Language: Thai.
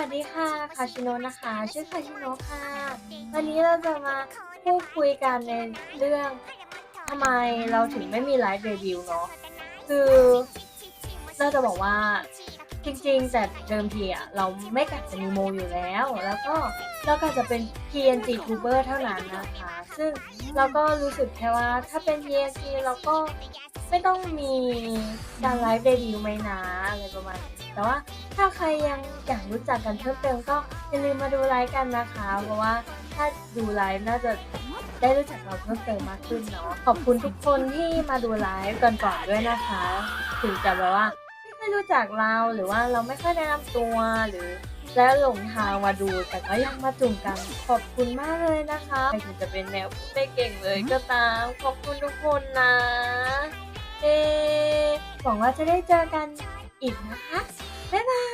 วัสดีค่ะ คาชิโนะนะคะ ชื่อคาชิโนะค่ะ วันนี้เราจะมาพูดคุยกันในเรื่องทำไมเราถึงไม่มีไลฟ์เดบิวเนาะ คือเราจะบอกว่า จริงๆ แต่เดิมทีอะเราไม่กะจะมีโมอยู่แล้ว แล้วก็เราก็จะเป็น PNG Tuber เท่านั้นนะคะ ซึ่งเราก็รู้สึกแค่ว่าถ้าเป็น PNG เราก็ไม่ต้องมีการไลฟ์เดบิวต์ไหมนะอะไรประมาณแต่ว่าถ้าใครยังอยากรู้จักกันเพิ่มเติมก็อย่าลืมมาดูไลฟ์กันนะคะ เพราะว่าถ้าดูไลฟ์น่าจะได้รู้จักเราเพิ่มเติมมากขึ้นเนาะขอบคุณทุกคนที่มาดูไลฟ์ก่อนๆด้วยนะคะ ถึงจะแบบว่า ไม่รู้จักเราหรือว่าเราไม่ค่อยแนะนำตัวหรือแล้วหลงทางมาดูแต่ก็ยังมาจุ่มกันขอบคุณมากเลยนะคะใครถึงจะเป็นแนวพูดไม่เก่งเลยก็ตาม ขอบคุณทุกคนนะเอหวังว่าจะได้เจอกันอีกนะคะบ๊ายบาย